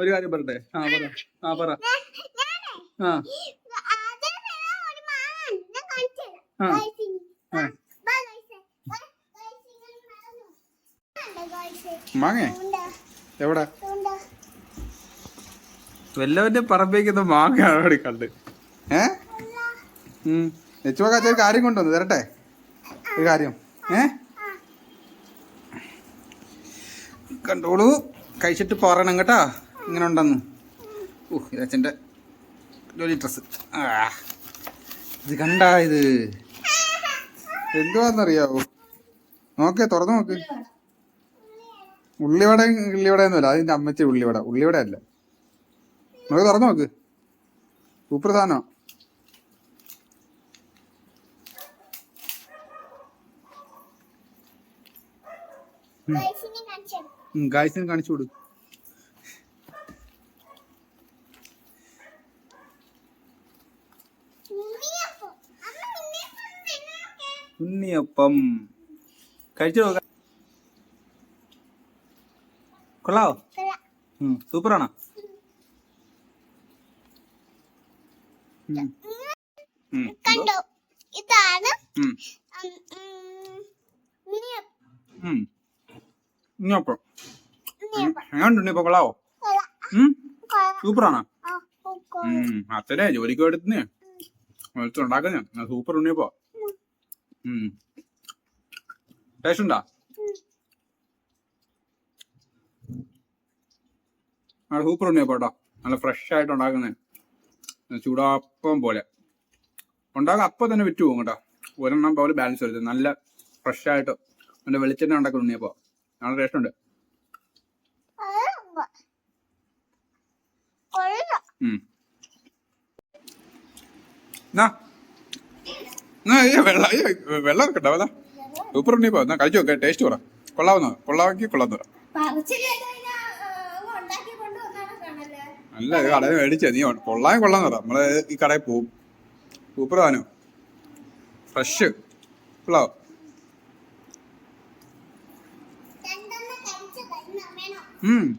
ഒരു കാര്യം പറട്ടെ ആ പറ. ആ പറ. ആ. ആ. മാങ്ങേ? എവിടെ. വല്ലവന്റെ പറമ്പേക്കുന്ന മാങ്ങയാണ് അവിടെ കണ്ട്. ഏ? ഉം. നെച്ചുമൊക്കെ ഒരു കാര്യം കൊണ്ടുവന്നു. തരട്ടെ? ഒരു കാര്യം. ഏ? കണ്ടോളൂ. കഴിച്ചിട്ട് പറയണം കേട്ടാ. ഇങ്ങനെ ഉണ്ടെന്ന്. ഓ അച്ഛന്റെ ജോലി ഡ്രസ് ആ ഇത് കണ്ടാ ഇത്? എന്തുവാന്നറിയാവോ? നോക്കേ തുറന്നു നോക്ക്. ഉള്ളിവട ഉള്ളിവട ഒന്നുമല്ല അതിന്റെ അമ്മച്ചി ഉള്ളിവട. ഉള്ളിവട അല്ല നമുക്ക് തുറന്നു നോക്ക്. സൂപ്പർ ഗായ്സിന് കാണിച്ചു കൊടു ഉണ്ണിയപ്പം. കഴിച്ചു? നോക്ക കൊള്ളാവോ? കൊള്ളാം. സൂപ്പറാണോ? കണ്ടോ? ഇതാണ്. ഉം, ഉണ്ണിയപ്പം. എങ്ങാണ്ട് ഉണ്ണിയപ്പം കൊള്ളാവോ. സൂപ്പറാണോ? അച്ഛനെ ജോലിക്ക് എടുത്തുന്നേ ഉണ്ടാക്കുന്നേ. സൂപ്പർ ഉണ്ണിയപ്പോ ടേസ്റ്റ് ഉണ്ടാ? നല്ല സൂപ്പർ ഉണ്ണിയപ്പോ കേട്ടോ നല്ല ഫ്രഷ് ആയിട്ട് ഉണ്ടാക്കുന്നേ. ചൂടാപ്പം പോലെ. ഉണ്ടാക്കുക അപ്പൊ തന്നെ വിറ്റ് പോകും കേട്ടോ. ഒരെണ്ണം പോലെ ബാലൻസ് വരുന്നത് നല്ല ഫ്രഷ് ആയിട്ട്. നല്ല വെളിച്ചെണ്ണ ഉണ്ടാക്കുന്ന ഉണ്ണിയപ്പോ നല്ല ടേസ്റ്റ് ഉണ്ട് വെള്ളം ഇറക്കട്ടെ വെള്ളം എടുക്കട്ടെ അതാ സൂപ്പർ ഉണ്ണി എന്നാ കഴിച്ചു നോക്കാം ടേസ്റ്റ് പറ. കൊള്ളാവുന്ന കൊള്ളാമെങ്കിൽ കൊള്ളാന്ന് പറ. അല്ല ഇത് കടയിൽ മേടിച്ച നീ കൊള്ളാൻ കൊള്ളാന്ന് പറ. നമ്മൾ ഈ കടയിൽ പോവും സൂപ്പർ താനോ ഫ്രഷ് കൊള്ളാവോ? 嗯。